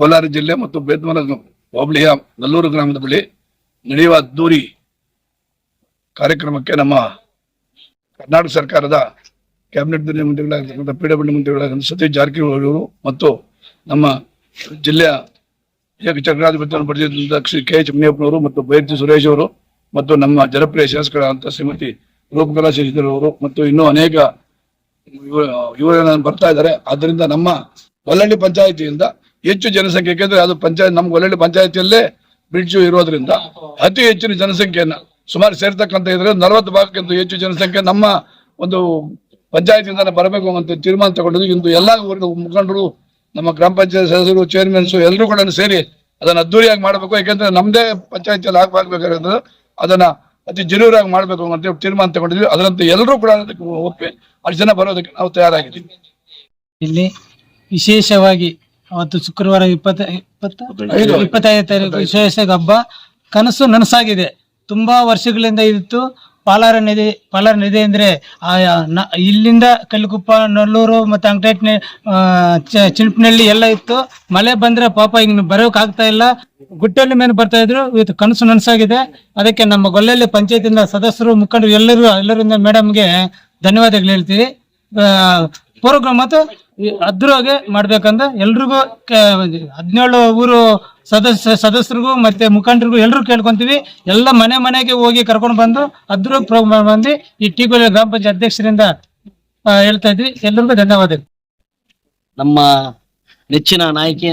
ಕೋಲಾರ ಜಿಲ್ಲೆ ಮತ್ತು ಬೇದ್ಮಲ ಹೋಬಳಿಯ ನಲ್ಲೂರು ಗ್ರಾಮದ ಬಳಿ ನಡೆಯುವ ಅದ್ದೂರಿ ಕಾರ್ಯಕ್ರಮಕ್ಕೆ ನಮ್ಮ ಕರ್ನಾಟಕ ಸರ್ಕಾರದ ಕ್ಯಾಬಿನೆಟ್ ಮಂತ್ರಿಗಳಾಗಿರ್ತಕ್ಕಂಥ ಪಿ ಡಬ್ಲ್ಯೂ ಮಂತ್ರಿಗಳಾಗಿರ್ತಕ್ಕಂಥ ಸತೀಶ್ ಜಾರಕಿಹೊಳಿ ಅವರು ಮತ್ತು ನಮ್ಮ ಜಿಲ್ಲೆಯ ಏಕ ಚಕ್ರಾಧಿಪತ್ಯವನ್ನು ಪಡೆದಿದ್ದ ಶ್ರೀ ಕೆ ಎಚ್ ಮುನಿಯಪ್ಪನವರು ಮತ್ತು ಬೈರ್ತಿ ಸುರೇಶ್ ಅವರು ಮತ್ತು ನಮ್ಮ ಜನಪ್ರಿಯ ಶಾಸಕರಾದಂಥ ಶ್ರೀಮತಿ ರೂಪಕಲಾ ಶಶಿಧರ್ ಅವರು ಮತ್ತು ಇನ್ನೂ ಅನೇಕ ಇವರು ಬರ್ತಾ ಇದ್ದಾರೆ. ಆದ್ದರಿಂದ ನಮ್ಮ ಬಲ್ಲಳ್ಳಿ ಪಂಚಾಯಿತಿಯಿಂದ ಹೆಚ್ಚು ಜನಸಂಖ್ಯೆ ಯಾಕೆಂದ್ರೆ ಅದು ಪಂಚಾಯತ್, ನಮ್ಗೆ ಒಳ್ಳೆ ಪಂಚಾಯತಿಯಲ್ಲೇ ಬ್ರಿಡ್ಜ್ ಇರೋದ್ರಿಂದ ಅತಿ ಹೆಚ್ಚಿನ ಜನಸಂಖ್ಯೆಯನ್ನ ಸುಮಾರು ಸೇರ್ತಕ್ಕಂಥ ಇದ್ರೆ ನಲವತ್ತು ಭಾಗಕ್ಕಿಂತ ಹೆಚ್ಚು ಜನಸಂಖ್ಯೆ ನಮ್ಮ ಒಂದು ಪಂಚಾಯತಿಯಿಂದ ಬರಬೇಕು ಅಂತ ತೀರ್ಮಾನ ತಗೊಂಡಿದ್ದು. ಇಂದು ಎಲ್ಲಾ ಊರಿನ ಮುಖಂಡರು, ನಮ್ಮ ಗ್ರಾಮ ಪಂಚಾಯತ್ ಸದಸ್ಯರು ಚೇರ್ಮನ್ಸ್ ಎಲ್ಲರೂ ಕೂಡ ಸೇರಿ ಅದನ್ನ ಅದ್ದೂರಿಯಾಗಿ ಮಾಡಬೇಕು. ಯಾಕೆಂದ್ರೆ ನಮ್ದೇ ಪಂಚಾಯತಿಯಲ್ಲಿ ಆಗ್ಬೇಕಾಗಿರೋದು ಅದನ್ನ ಅತಿ ಜನೂರಾಗಿ ಮಾಡಬೇಕು ಅಂತ ತೀರ್ಮಾನ ತಗೊಂಡಿದ್ವಿ. ಅದರಂತೆ ಎಲ್ಲರೂ ಕೂಡ ಅದಕ್ಕೆ ಒಪ್ಪಿ ಅಷ್ಟು ಜನ ಬರೋದಕ್ಕೆ ನಾವು ತಯಾರಾಗಿದ್ದೀವಿ. ಇಲ್ಲಿ ವಿಶೇಷವಾಗಿ ಅವತ್ತು ಶುಕ್ರವಾರ ಇಪ್ಪತ್ತ ಇಪ್ಪತ್ತ. ಇಪ್ಪತ್ತೈದು. ತಾರೀಕು ವಿಶೇಷ ಹಬ್ಬ. ಕನಸು ನನಸಾಗಿದೆ. ತುಂಬಾ ವರ್ಷಗಳಿಂದ ಇತ್ತು. ಪಾಲಾರ ನದಿ ಪಾಲಾರ ನದಿ ಅಂದ್ರೆ ಇಲ್ಲಿಂದ ಕಲ್ಲುಕುಪ್ಪ ನಲ್ಲೂರು ಮತ್ತೆ ಅಂಕಟೇಟ್ನೆ ಚಿಣಪ್ನಳ್ಳಿ ಎಲ್ಲ ಇತ್ತು. ಮಳೆ ಬಂದ್ರೆ ಪಾಪ ಹಿಂಗ್ ಬರೋಕ್ ಆಗ್ತಾ ಇಲ್ಲ. ಗುಟ್ಟಲ್ಲಿ ಮೇಲೆ ಬರ್ತಾ ಇದ್ರು. ಇವತ್ತು ಕನಸು ನನಸಾಗಿದೆ. ಅದಕ್ಕೆ ನಮ್ಮ ಗೊಲ್ಲಲ್ಲಿ ಪಂಚಾಯತಿಂದ ಸದಸ್ಯರು ಮುಖಂಡರು ಎಲ್ಲರೂ ಎಲ್ಲರಿಂದ ಮೇಡಮ್ಗೆ ಧನ್ಯವಾದಗಳು ಹೇಳ್ತೀವಿ. ಪ್ರೋಗ್ರಾಮ್ ಮತ್ತು ಅದ್ರಾಗೆ ಮಾಡ್ಬೇಕಂದ್ರೆ ಎಲ್ರಿಗೂ ಹದಿನೇಳು ಊರು ಸದಸ್ಯ, ಸದಸ್ಯರಿಗೂ ಮತ್ತೆ ಮುಖಂಡರಿಗೂ ಎಲ್ರು ಕೇಳ್ಕೊಂತೀವಿ. ಎಲ್ಲ ಮನೆ ಮನೆಗೆ ಹೋಗಿ ಕರ್ಕೊಂಡು ಬಂದು ಅದ್ರ ಪ್ರೋಗ್ರಾಮ್ ಬಂದು ಈ ಟಿ ಗ್ರಾಮ ಪಂಚಾಯತ್ ಅಧ್ಯಕ್ಷರಿಂದ ಹೇಳ್ತಾ ಇದ್ವಿ. ಎಲ್ರಿಗೂ ಧನ್ಯವಾದಗಳು. ನಮ್ಮ ನೆಚ್ಚಿನ ನಾಯಕಿ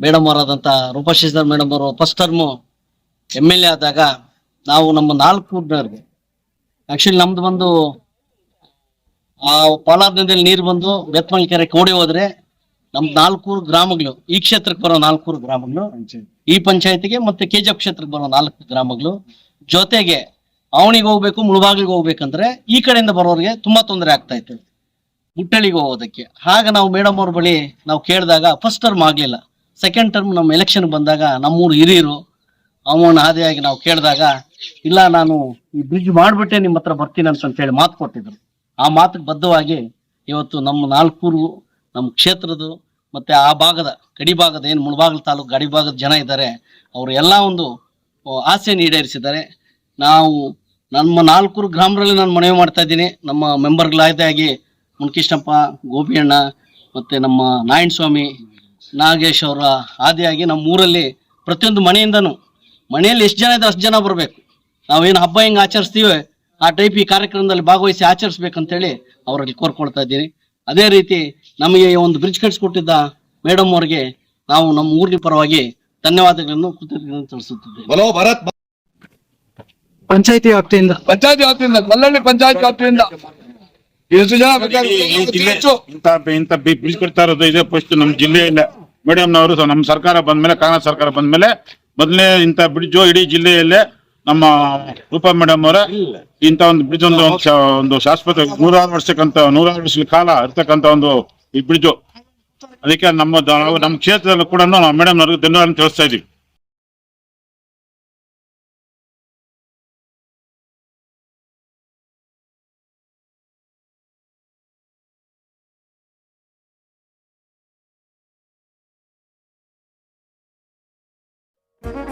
ಮೇಡಮ್ ಅವರಾದಂಥ ರೂಪಶೇಷಧರ್ ಮೇಡಮ್ ಅವರು first term M L A ಆದಾಗ ನಾವು ನಮ್ಮ ನಾಲ್ಕು ಆ್ಯಕ್ಚುಲಿ ನಮ್ದು ಬಂದು ಆ ಪಾಲಾರ್ ನದಿಯಲ್ಲಿ ನೀರು ಬಂದು ಬೆತ್ಮಲ್ ಕೆರೆ ಕೋಡಿ ಹೋದ್ರೆ ನಮ್ ನಾಲ್ಕೂರು ಗ್ರಾಮಗಳು, ಈ ಕ್ಷೇತ್ರಕ್ಕೆ ಬರೋ ನಾಲ್ಕೂರು ಗ್ರಾಮಗಳು, ಈ ಪಂಚಾಯತಿಗೆ ಮತ್ತೆ ಕೆಜಿಎಫ್ ಕ್ಷೇತ್ರಕ್ಕೆ ಬರೋ ನಾಲ್ಕು ಗ್ರಾಮಗಳು ಜೊತೆಗೆ ಅವನಿಗೆ ಹೋಗ್ಬೇಕು, ಮುಳುಬಾಗಿಲಿಗೆ ಹೋಗ್ಬೇಕಂದ್ರೆ ಈ ಕಡೆಯಿಂದ ಬರೋರಿಗೆ ತುಂಬಾ ತೊಂದರೆ ಆಗ್ತಾ ಇತ್ತು. ಮುಟ್ಟಳಿಗೆ ಹೋಗೋದಕ್ಕೆ. ಆಗ ನಾವು ಮೇಡಮ್ ಅವ್ರ ಬಳಿ ನಾವು ಕೇಳಿದಾಗ ಫಸ್ಟ್ ಟರ್ಮ್ ಆಗ್ಲಿಲ್ಲ. ಸೆಕೆಂಡ್ ಟರ್ಮ್ ನಮ್ಮ ಎಲೆಕ್ಷನ್ ಬಂದಾಗ ನಮ್ಮೂರು ಹಿರಿಯರು ಅವನ ಆದಿಯಾಗಿ ನಾವು ಕೇಳಿದಾಗ, ಇಲ್ಲ, ನಾನು ಈ ಬ್ರಿಡ್ಜ್ ಮಾಡ್ಬಿಟ್ಟೆ ನಿಮ್ಮ ಹತ್ರ ಬರ್ತೀನಿ ಅಂತ ಹೇಳಿ ಮಾತು ಕೊಟ್ಟಿದ್ರು. ಆ ಮಾತಿಗೆ ಬದ್ಧವಾಗಿ ಇವತ್ತು ನಮ್ಮ ನಾಲ್ಕೂರು, ನಮ್ಮ ಕ್ಷೇತ್ರದ ಮತ್ತು ಆ ಭಾಗದ, ಗಡಿ ಭಾಗದ ಏನು ಮುಳಬಾಗಿಲು ತಾಲೂಕು, ಗಡಿ ಭಾಗದ ಜನ ಇದ್ದಾರೆ, ಅವರು ಎಲ್ಲ ಒಂದು ಆಸೆಯನ್ನು ಈಡೇರಿಸಿದ್ದಾರೆ. ನಾವು ನಮ್ಮ ನಾಲ್ಕೂರು ಗ್ರಾಮಗಳಲ್ಲಿ ನಾನು ಮನವಿ ಮಾಡ್ತಾ ಇದ್ದೀನಿ. ನಮ್ಮ ಮೆಂಬರ್ಗಳಾದಾಗಿ ಮುನ್ಕೃಷ್ಣಪ್ಪ, ಗೋಪಿಯಣ್ಣ ಮತ್ತು ನಮ್ಮ ನಾರಾಯಣ ಸ್ವಾಮಿ ನಾಗೇಶ್ ಅವರ ಆದಿಯಾಗಿ ನಮ್ಮ ಊರಲ್ಲಿ ಪ್ರತಿಯೊಂದು ಮನೆಯಿಂದನೂ ಮನೆಯಲ್ಲಿ ಎಷ್ಟು ಜನ ಇದೆ ಅಷ್ಟು ಜನ ಬರಬೇಕು. ನಾವೇನು ಹಬ್ಬ ಹೆಂಗೆ ಆಚರಿಸ್ತೀವಿ ಆ ಟೈಪ್ ಈ ಕಾರ್ಯಕ್ರಮದಲ್ಲಿ ಭಾಗವಹಿಸಿ ಆಚರಿಸ್ಬೇಕಂತೇಳಿ ಅವರಲ್ಲಿ ಕೋರ್ಕೊಳ್ತಾ ಇದ್ದೀನಿ. ಅದೇ ರೀತಿ ನಮಗೆ ಒಂದು ಬ್ರಿಡ್ಜ್ ಕಟ್ಸಿಕೊಟ್ಟಿದ್ದ ಮೇಡಮ್ ಅವರಿಗೆ ನಾವು ನಮ್ಮ ಊರಿನ ಪರವಾಗಿ ಧನ್ಯವಾದಗಳನ್ನು ಕೃತಜ್ಞತೆ ತಿಳಿಸುತ್ತಿದ್ದೇವೆ. ಬಲೋ ಭರತ್ ಪಂಚಾಯತಿ ವ್ಯಾಪ್ತಿಯಿಂದ. ಪಂಚಾಯತಿ ವ್ಯಾಪ್ತಿಯಿಂದ ಗೊಲ್ಲಳ್ಳಿ ಪಂಚಾಯತ್ ವ್ಯಾಪ್ತಿಯಿಂದ. ಎಷ್ಟು ಜನ ಜಿಲ್ಲೆ. ಇಂತ ಇಂತ ಬ್ರಿಡ್ಜ್ ಕಟ್ತಾ ಇರೋದು ಇದೆ. ಫಸ್ಟ್ ನಮ್ಮ ಜಿಲ್ಲೆಯಲ್ಲ ಮೇಡಮ್ ನವರು ನಮ್ಮ ಸರ್ಕಾರ ಬಂದ್ಮೇಲೆ ಕಾಂಗ್ರೆಸ್ ಸರ್ಕಾರ ಬಂದ್ಮೇಲೆ ಮೊದಲನೇ ಇಂತ ಬ್ರಿಡ್ಜ್ ಇಡೀ ಜಿಲ್ಲೆಯಲ್ಲೇ ನಮ್ಮ ರೂಪಾ ಮೇಡಮ್ ಅವರ ಇಂತ ಒಂದು ಬ್ರಿಡ್ಜ್ ಒಂದು ಒಂದು ಶಾಶ್ವತ ನೂರಾರು ವರ್ಷಕ್ಕಂತ ನೂರಾರು ವರ್ಷದ ಕಾಲ ಇರ್ತಕ್ಕಂತ ಒಂದು ಈ ಬ್ರಿಡ್ಜ್ ಅದಕ್ಕೆ ನಮ್ಮ ನಾವು ನಮ್ಮ ಕ್ಷೇತ್ರದಲ್ಲೂ ಕೂಡ ಮೇಡಮ್ ಅವ್ರಿಗೆ ಧನ್ಯವಾದ ತಿಳಿಸ್ತಾ ಇದೀವಿ Thank